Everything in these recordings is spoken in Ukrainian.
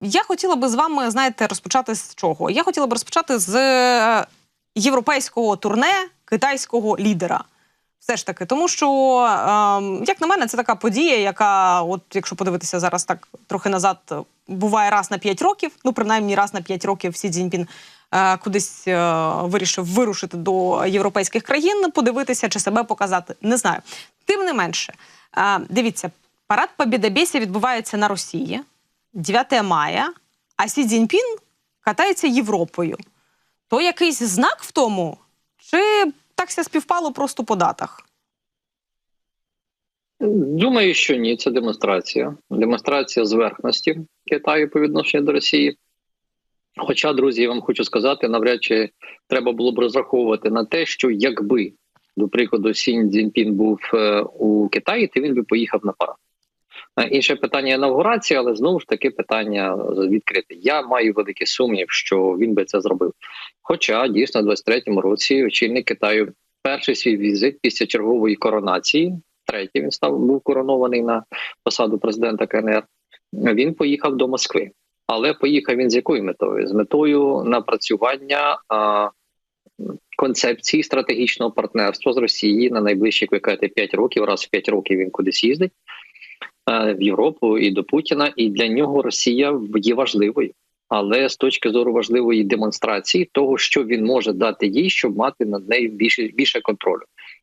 Я хотіла би з вами, знаєте, розпочати з чого? Я хотіла б розпочати з е, європейського турне китайського лідера. Все ж таки, тому що, ем, як на мене, це така подія, яка, от якщо подивитися зараз так трохи назад, буває раз на 5 років. Ну, принаймні раз на 5 років Сі Цзіньпін е, кудись е, вирішив вирушити до європейських країн, подивитися чи себе показати. Не знаю. Тим не менше, дивіться, парад Побєдобєсі відбувається на Росії 9 мая, а Сі Цзіньпін катається Європою. То якийсь знак в тому, чи так ся співпало просто по датах? Думаю, що ні, це демонстрація. Демонстрація зверхності Китаю по відношенню до Росії. Хоча, друзі, я вам хочу сказати, навряд чи треба було б розраховувати на те, що якби, до прикладу, Сінь Цзіньпін був е, у Китаї, то він би поїхав на парад. Е, Інше питання інавгурації, але знову ж таки питання відкрите. Я маю великий сумнів, що він би це зробив. Хоча дійсно, в 23-му році очільник Китаю перший свій візит після чергової коронації, третій він став був коронований на посаду президента КНР. Він поїхав до Москви. Але поїхав він з якою метою? З метою напрацювання а, концепції стратегічного партнерства з Росією на найближчі як ви кажете, 5 років. Раз в 5 років він кудись їздить в Європу і до Путіна. І для нього Росія є важливою. Але з точки зору важливої демонстрації того, що він може дати їй, щоб мати над нею більше більше контролю.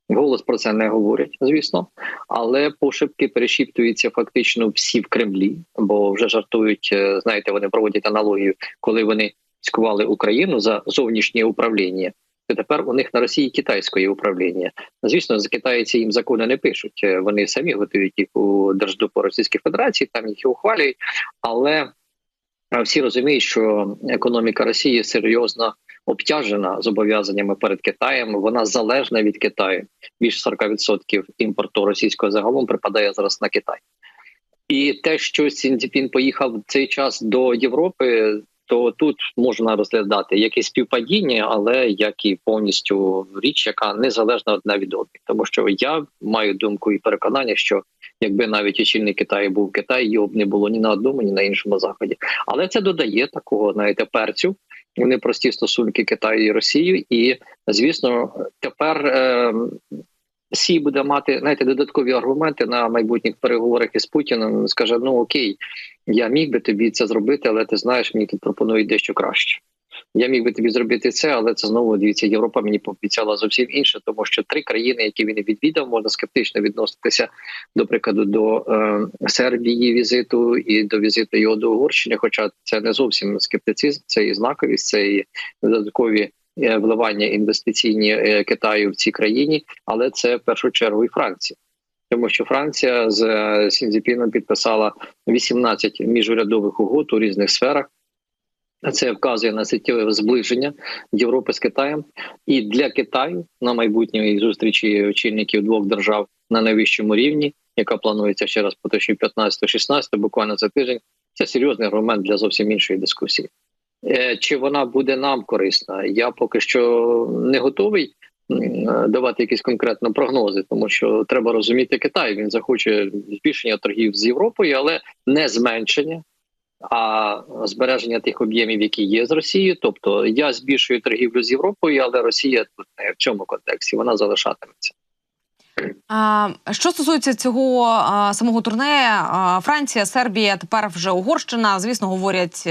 Голос про це не говорять, звісно, але пошепки перешіптуються фактично всі в Кремлі, бо вже жартують. е, Знаєте, вони проводять аналогію, коли вони цькували Україну за зовнішнє управління. То тепер у них на Росії китайське управління. Звісно, з китайці їм закони не пишуть. е, Вони самі готують їх у Держдупу Російської Федерації, там їх і ухвалюють, але всі розуміють, що економіка Росії серйозно обтяжена зобов'язаннями перед Китаєм. Вона залежна від Китаю. Більше 40% імпорту російського загалом припадає зараз на Китай. І те, що Сіндзіпін поїхав в цей час до Європи, то тут можна розглядати якесь співпадіння, але як і повністю річ, яка незалежна одна від одної. Тому що я маю думку і переконання, що якби навіть очільник Китаю був в Китаї, його б не було ні на одному, ні на іншому заході. Але це додає такого, знаєте, перцю в непрості стосунки Китаю і Росії. І звісно, тепер е, Сі буде мати знаєте, додаткові аргументи на майбутніх переговорах із Путіним. Скаже: ну окей, я міг би тобі це зробити, але ти знаєш, мені тут пропонують дещо краще. Я міг би тобі зробити це, але це знову дивіться, Європа мені пообіцяла зовсім інше, тому що три країни, які він відвідав, можна скептично відноситися до прикладу до е, Сербії візиту і до візиту його до Угорщини. Хоча це не зовсім скептицизм, це і знаковість, це і додаткові вливання інвестиційні е, Китаю в цій країні, але це в першу чергу і Франція. Тому що Франція з е, Сінзіпіном підписала 18 міжурядових угод у різних сферах. Це вказує на суттєве зближення Європи з Китаєм, і для Китаю на майбутньої зустрічі очільників двох держав на найвищому рівні, яка планується ще раз по 15-16, буквально за тиждень. Це серйозний аргумент для зовсім іншої дискусії. Е, Чи вона буде нам корисна? Я поки що не готовий давати якісь конкретні прогнози, тому що треба розуміти Китай. Він захоче збільшення торгів з Європою, але не зменшення а збереження тих об'ємів, які є з Росією. Тобто я збільшую торгівлю з Європою, але Росія тут не в цьому контексті вона залишатиметься. Що стосується цього самого турне, Франція, Сербія, тепер вже Угорщина, звісно, говорять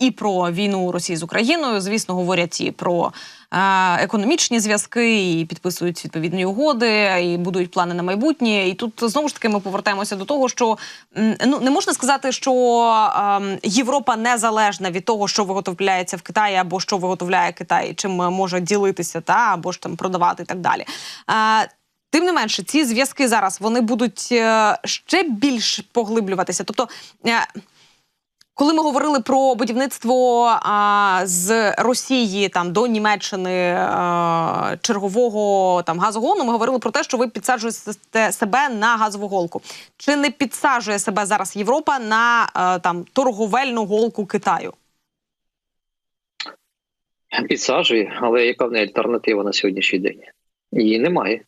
і про війну Росії з Україною, звісно, говорять і про а, економічні зв'язки, і підписують відповідні угоди, і будують плани на майбутнє. І тут знову ж таки ми повертаємося до того, що ну не можна сказати, що а, Європа незалежна від того, що виготовляється в Китаї, або що виготовляє Китай, чим може ділитися, та або ж там продавати і так далі. А, Тим не менше, ці зв'язки зараз вони будуть е, ще більш поглиблюватися. Тобто, е, коли ми говорили про будівництво а, з Росії там до Німеччини а, чергового там газогону, ми говорили про те, що ви підсаджуєте себе на газову голку. Чи не підсаджує себе зараз Європа на а, там торговельну голку Китаю? Підсаджує, але яка в неї альтернатива на сьогоднішній день? Її немає.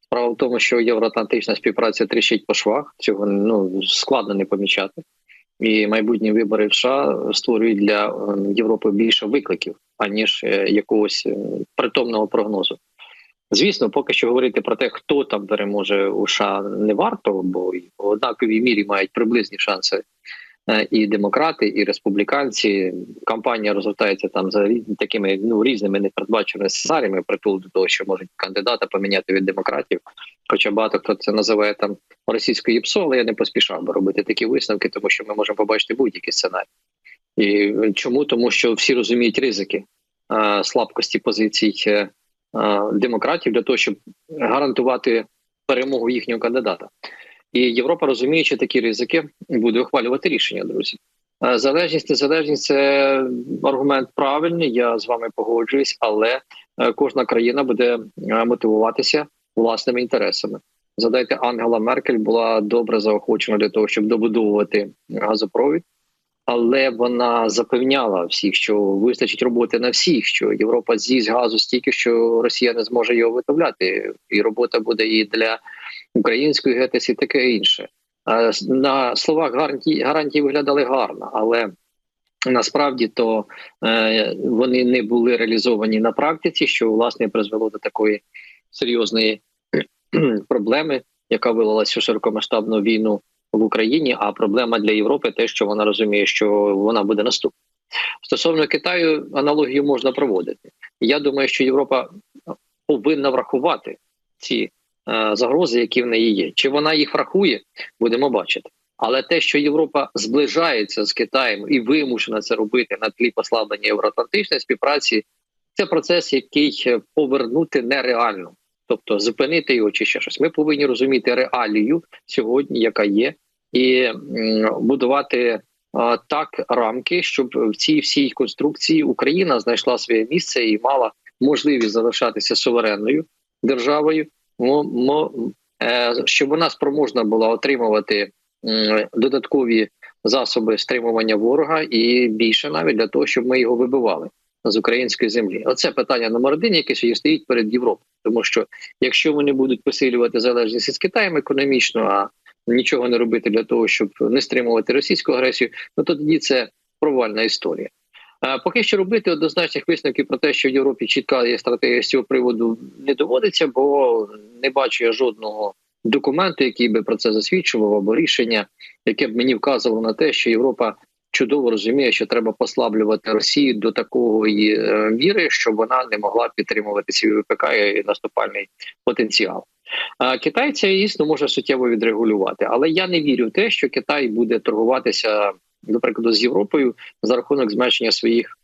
Справа в тому, що євроатлантична співпраця тріщить по швах. Цього ну складно не помічати. І майбутні вибори в США створюють для е, Європи більше викликів, аніж е, якогось е, притомного прогнозу. Звісно, поки що говорити про те, хто там переможе у США, не варто, бо в однаковій мірі мають приблизні шанси і демократи, і республіканці. Кампанія розгортається там за такими ну різними непередбаченими сценаріями, притул до того, що можуть кандидата поміняти від демократів. Хоча багато хто це називає там російською ПСО, але я не поспішав би робити такі висновки, тому що ми можемо побачити будь-які сценарії. І чому? Тому що всі розуміють ризики е, слабкості позицій е, е, демократів для того, щоб гарантувати перемогу їхнього кандидата. І Європа, розуміючи такі ризики, буде ухвалювати рішення, друзі. Е, Залежність, незалежність це аргумент правильний. Я з вами погоджуюсь, але е, кожна країна буде е, мотивуватися власними інтересами. Згадайте, Ангела Меркель була добре заохочена для того, щоб добудовувати газопровід, але вона запевняла всіх, що вистачить роботи на всіх, що Європа з'їсть газу стільки, що Росія не зможе його виготовляти, і робота буде і для української ГЕТИС, і таке інше. На словах гарантії гарантії виглядали гарно, але насправді то е, вони не були реалізовані на практиці, що власне призвело до такої серйозної проблеми, яка вилилася у широкомасштабну війну в Україні. А проблема для Європи те, що вона розуміє, що вона буде наступна. Стосовно Китаю, аналогію можна проводити. Я думаю, що Європа повинна врахувати ці е, загрози, які в неї є. Чи вона їх врахує, будемо бачити. Але те, що Європа зближається з Китаєм і вимушена це робити на тлі послаблення євроатлантичної співпраці, це процес, який е, повернути нереально, тобто зупинити його чи ще щось. Ми повинні розуміти реалію сьогодні, яка є, і будувати так рамки, щоб в цій всій конструкції Україна знайшла своє місце і мала можливість залишатися суверенною державою, е, щоб вона спроможна була отримувати додаткові засоби стримування ворога і більше навіть для того, щоб ми його вибивали з української землі. Оце питання номер один, яке сьогодні стоїть перед Європою, тому що якщо вони будуть посилювати залежність із Китаєм економічно, а нічого не робити для того, щоб не стримувати російську агресію, ну то тоді це провальна історія. Поки що робити однозначних висновків про те, що в Європі чітка є стратегія з цього приводу, не доводиться, бо не бачу я жодного документу, який би про це засвідчував, або рішення, яке б мені вказувало на те, що Європа чудово розуміє, що треба послаблювати Росію до такої е, міри, щоб вона не могла підтримувати свій ВПК і наступальний потенціал. Китай це дійсно може суттєво відрегулювати, але я не вірю в те, що Китай буде торгуватися, до прикладу, з Європою за рахунок зменшення своїх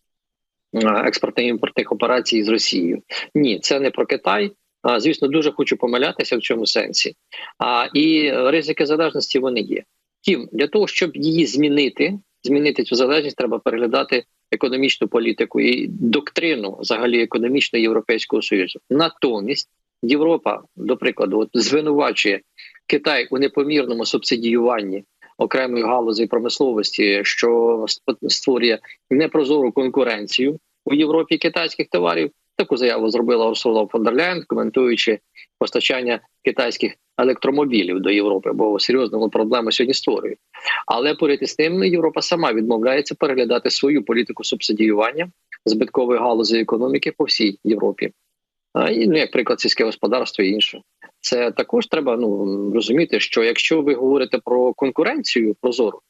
е, експортно-імпортних операцій з Росією. Ні, це не про Китай. Звісно, дуже хочу помилятися в цьому сенсі. А і ризики залежності вони є. Втім, для того, щоб її змінити, змінити цю залежність, треба переглядати економічну політику і доктрину взагалі економічного європейського союзу. Натомість Європа, до прикладу, от звинувачує Китай у непомірному субсидіюванні окремої галузі промисловості, що ст- створює непрозору конкуренцію у Європі китайських товарів. Таку заяву зробила Урсула фон дер Ляєн, коментуючи постачання китайських електромобілів до Європи, бо серйозну проблему сьогодні створюють. Але поряд із тим Європа сама відмовляється переглядати свою політику субсидіювання збиткової галузі економіки по всій Європі. І, ну, як приклад, сільське господарство і інше. Це також треба ну розуміти, що якщо ви говорите про конкуренцію прозору,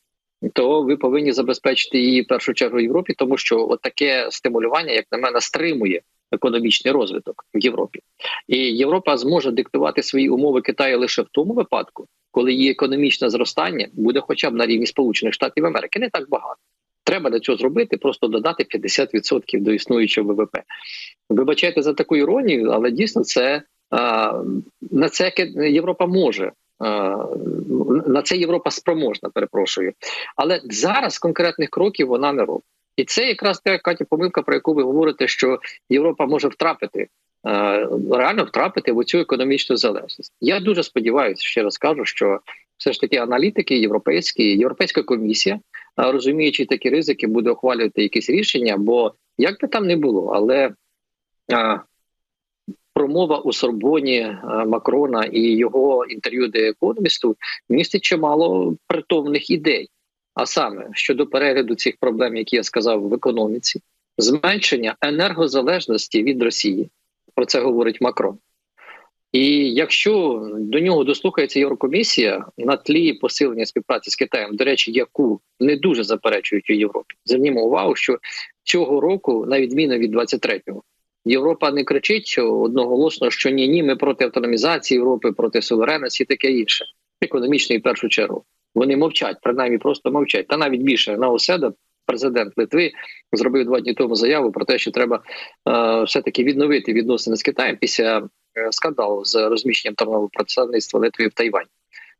то ви повинні забезпечити її в першу чергу в Європі, тому що от таке стимулювання, як на мене, стримує економічний розвиток в Європі, і Європа зможе диктувати свої умови Китаю лише в тому випадку, коли її економічне зростання буде, хоча б на рівні Сполучених Штатів Америки, не так багато. Треба для цього зробити, просто додати 50% до існуючого ВВП. Вибачайте за таку іронію, але дійсно це на це Європа може. На це Європа спроможна, перепрошую. Але зараз конкретних кроків вона не робить. І це якраз та Катя помилка, про яку ви говорите, що Європа може втрапити, е, реально втрапити в цю економічну залежність. Я дуже сподіваюся, ще раз кажу, що все ж таки аналітики європейські, європейська комісія, е, розуміючи такі ризики, буде ухвалювати якісь рішення. Бо як би там не було, але е, промова у Сорбоні Макрона і його інтерв'ю де економісту містить чимало притомних ідей. А саме щодо перегляду цих проблем, які я сказав в економіці, зменшення енергозалежності від Росії. Про це говорить Макрон. І якщо до нього дослухається Єврокомісія на тлі посилення співпраці з Китаєм, до речі, яку не дуже заперечують у Європі, звернімо увагу, що цього року, на відміну від 23-го, Європа не кричить одноголосно, що ні, ні, ми проти автономізації Європи, проти суверенності, таке інше, економічної першу чергу. Вони мовчать, принаймні просто мовчать. Та навіть більше на Оседа, президент Литви, зробив два дні тому заяву про те, що треба е, все таки відновити відносини з Китаєм після е, скандалу з розміщенням торгового представництва Литви в Тайвані.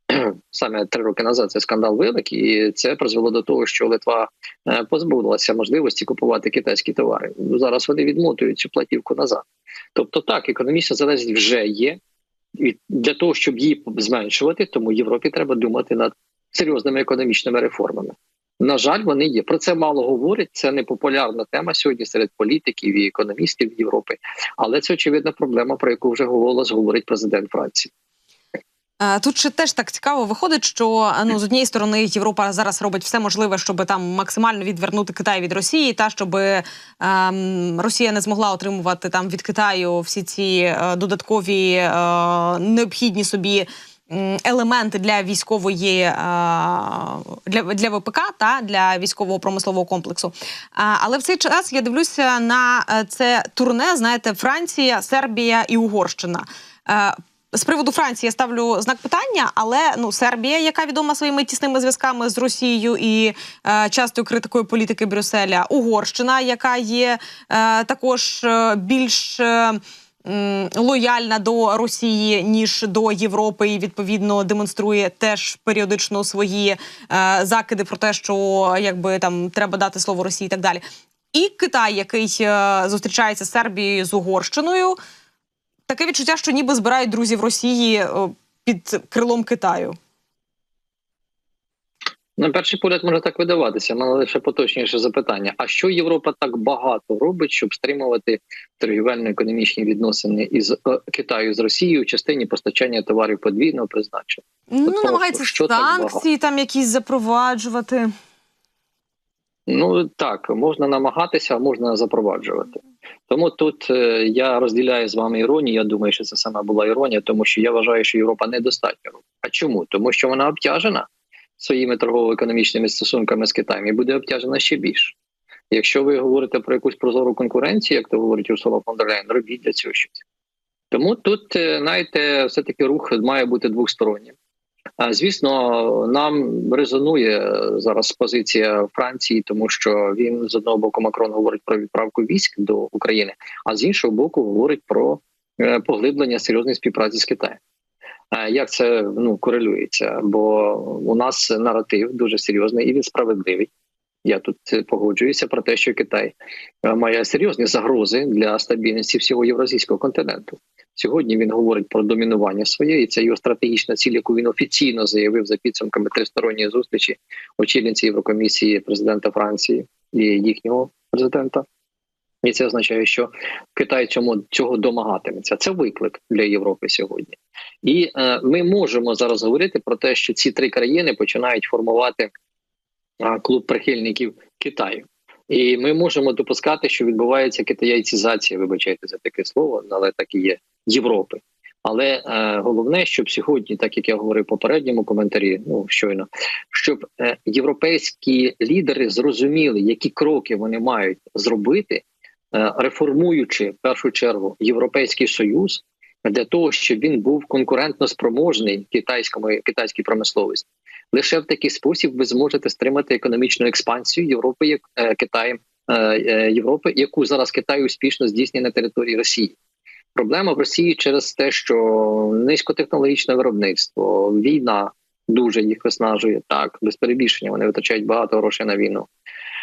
Саме три роки назад цей скандал виник, і це призвело до того, що Литва е, позбавилася можливості купувати китайські товари. Ну, Зараз вони відмотують цю платівку назад. Тобто, так, економічна залежність вже є, і для того, щоб її зменшувати, тому Європі треба думати над серйозними економічними реформами. На жаль, вони є. Про це мало говорять. Це не популярна тема сьогодні серед політиків і економістів Європи, але це очевидна проблема, про яку вже голос говорить президент Франції. Тут ще теж так цікаво виходить, що ну з однієї сторони Європа зараз робить все можливе, щоб там максимально відвернути Китай від Росії, та щоб ем, Росія не змогла отримувати там від Китаю всі ці е, додаткові е, необхідні собі. М, Елементи для військової е, для, для ВПК та для військового промислового комплексу. Але в цей час я дивлюся на е, це турне. Знаєте, Франція, Сербія і Угорщина. Е, з приводу Франції я ставлю знак питання, але ну Сербія, яка відома своїми тісними зв'язками з Росією і е, частою критикою політики Брюсселя, Угорщина, яка є е, також більш е, лояльна до Росії ніж до Європи, і відповідно демонструє теж періодично свої е, закиди про те, що якби там треба дати слово Росії, і так далі. І Китай, який е, зустрічається з Сербією з Угорщиною. Таке відчуття, що ніби збирають друзів Росії е, під крилом Китаю. На перший погляд може так видаватися, але лише поточніше запитання: а що Європа так багато робить, щоб стримувати торгівельно-економічні відносини із е, Китаю з Росією в частині постачання товарів подвійного призначення? Ну, просто намагається що санкції там якісь запроваджувати. Ну так можна намагатися, а можна запроваджувати. Тому тут е, я розділяю з вами іронію. Я думаю, що це саме була іронія, тому що я вважаю, що Європа недостатньо. робить. А чому? Тому що вона обтяжена своїми торгово-економічними стосунками з Китаєм і буде обтяжена ще більше. Якщо ви говорите про якусь прозору конкуренцію, як то говорить Урсула фон робіть для цього щось. Тому тут, е, знаєте, все-таки рух має бути двостороннім. Звісно, нам резонує зараз позиція Франції, тому що він з одного боку Макрон говорить про відправку військ до України, а з іншого боку, говорить про е, поглиблення серйозної співпраці з Китаєм. Як це ну корелюється? Бо у нас наратив дуже серйозний і він справедливий. Я тут погоджуюся про те, що Китай е, має серйозні загрози для стабільності всього євразійського континенту. Сьогодні він говорить про домінування своє, і це його стратегічна ціль, яку він офіційно заявив за підсумками тристоронньої зустрічі очільниці Єврокомісії президента Франції і їхнього президента. І це означає, що Китай цьому цього домагатиметься. Це виклик для Європи сьогодні, і е, ми можемо зараз говорити про те, що ці три країни починають формувати а, клуб прихильників Китаю. І ми можемо допускати, що відбувається китаїцизація, вибачайте за таке слово, але так і є Європи. Але е, головне, щоб сьогодні, так як я говорив в попередньому коментарі, ну щойно, щоб е, європейські лідери зрозуміли, які кроки вони мають зробити, е, реформуючи в першу чергу Європейський Союз для того, щоб він був конкурентно спроможний китайському китайській промисловості. Лише в такий спосіб ви зможете стримати економічну експансію Європи, як е, Китаєм е, е, Європи, яку зараз Китай успішно здійснює на території Росії. Проблема в Росії через те, що низькотехнологічне виробництво, війна дуже їх виснажує так, без перебільшення. Вони витрачають багато грошей на війну.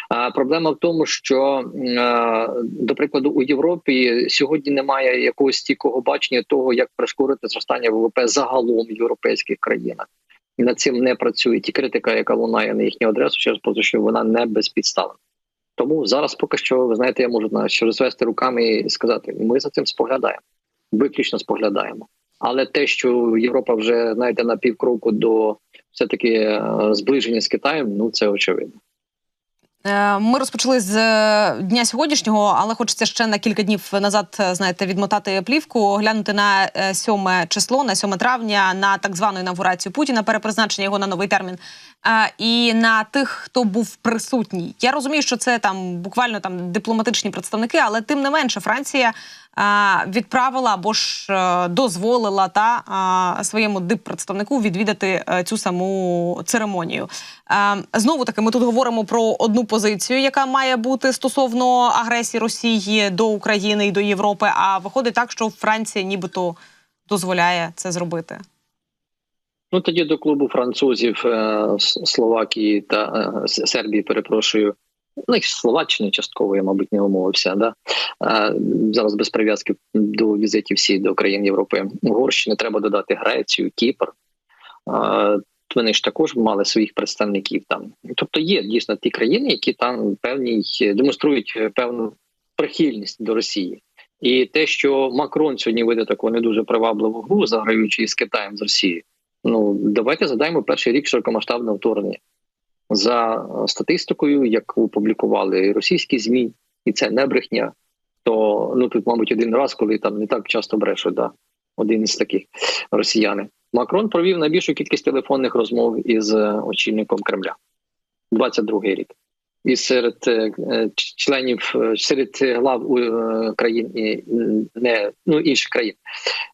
А проблема в тому, що е, до прикладу у Європі сьогодні немає якогось стійкого бачення того, як прискорити зростання ВВП загалом в європейських країнах. І над цим не працюють. І критика, яка лунає на їхню адресу, через поза вона не безпідставна. Тому зараз поки що, ви знаєте, я можу навіть ще розвести руками і сказати: ми за цим споглядаємо, виключно споглядаємо. Але те, що Європа вже знаєте, на півкроку до все таки зближення з Китаєм. Ну це очевидно. Е, Ми розпочали з е, дня сьогоднішнього, але хочеться ще на кілька днів назад, е, знаєте, відмотати плівку, глянути на е, 7 число, на 7 травня, на так звану інавгурацію Путіна, перепризначення його на новий термін, і на тих, хто був присутній. Я розумію, що це там буквально там дипломатичні представники, але тим не менше Франція відправила або ж е, дозволила та своєму диппредставнику відвідати е, цю саму церемонію. Знову таки, ми тут говоримо про одну позицію, яка має бути стосовно агресії Росії до України і до Європи. А виходить так, що Франція нібито дозволяє це зробити. Ну тоді до клубу французів е, Словакії та е, Сербії, перепрошую. Ну, і Словаччини частково, я, мабуть, не умовився. Да? Е, зараз без прив'язки до візитів всі до країн Європи. Угорщини треба додати Грецію, Кіпр. Е, вони ж також мали своїх представників там. Тобто є дійсно ті країни, які там певні демонструють певну прихильність до Росії. І те, що Макрон сьогодні веде таку не дуже привабливу гру, заграючи із Китаєм з Росією. Ну давайте задаємо перший рік широкомасштабного вторгнення за е, статистикою, яку опублікували російські змі, і це не брехня. То ну тут, мабуть, один раз, коли там не так часто брешуть, да, один із таких росіяни. Макрон провів найбільшу кількість телефонних розмов із е, очільником Кремля. 22-й рік. І серед е, членів е, серед глав е, країн і не ну інших країн.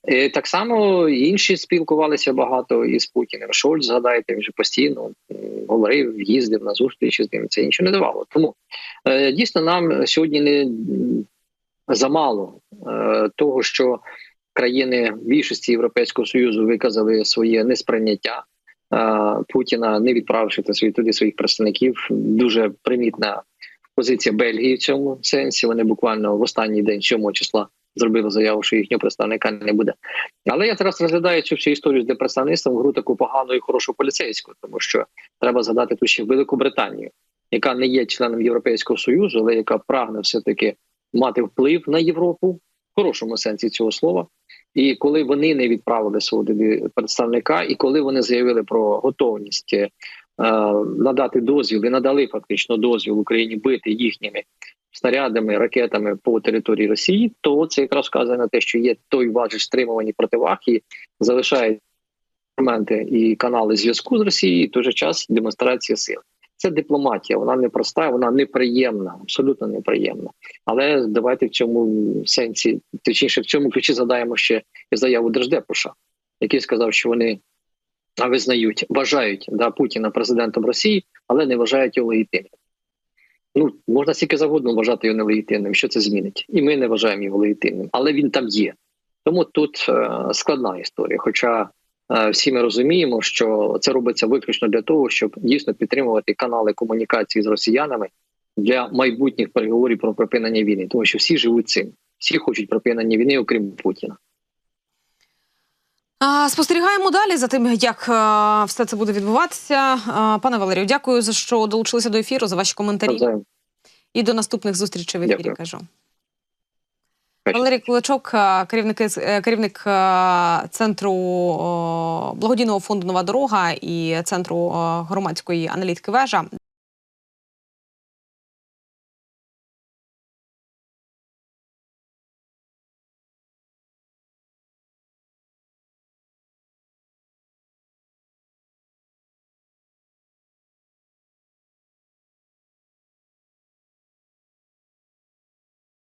Е, Так само інші спілкувалися багато із Путіним. Шольц, згадайте, він же постійно говорив, їздив на зустрічі з ним. Це нічого не давало. Тому дійсно нам сьогодні не замало того, що країни більшості Європейського союзу виказали своє несприйняття Путіна, не відправивши туди своїх представників. Дуже примітна позиція Бельгії в цьому сенсі. Вони буквально в останній день 7 числа зробили заяву, що їхнього представника не буде. Але я зараз розглядаю цю всю історію з депредставництвом гру таку погану і хорошу поліцейську, тому що треба згадати тут ще Велику Британію, яка не є членом Європейського союзу, але яка прагне все таки мати вплив на Європу в хорошому сенсі цього слова. І коли вони не відправили свого представника, і коли вони заявили про готовність е, надати дозвіл і надали фактично дозвіл Україні бити їхніми снарядами, ракетами по території Росії, то це якраз вказує на те, що є той важиш стримувані противаг і залишають інструменти і канали зв'язку з Росією, і в той же час демонстрація сил. Це дипломатія, вона непроста, вона неприємна, абсолютно неприємна. Але давайте в цьому сенсі, точніше, в цьому ключі задаємо ще заяву Держдепуша, який сказав, що вони визнають, вважають да, Путіна президентом Росії, але не вважають його легітимним. Ну можна стільки завгодно вважати його нелегітимним, що це змінить, і ми не вважаємо його легітимним, але він там є. Тому тут е, складна історія. Хоча всі ми розуміємо, що це робиться виключно для того, щоб дійсно підтримувати канали комунікації з росіянами для майбутніх переговорів про припинення війни, тому що всі живуть цим, всі хочуть припинення війни, окрім Путіна. Спостерігаємо далі за тим, як е, все це буде відбуватися. Е, Пане Валерію, дякую за що долучилися до ефіру, за ваші коментарі. Навзаєм. І до наступних зустрічей в ефірі. Дякую. Кажу. Валерій Куличок, е, керівник, керівник е, центру благодійного фонду Нова дорога і центру е, громадської аналітики вежа.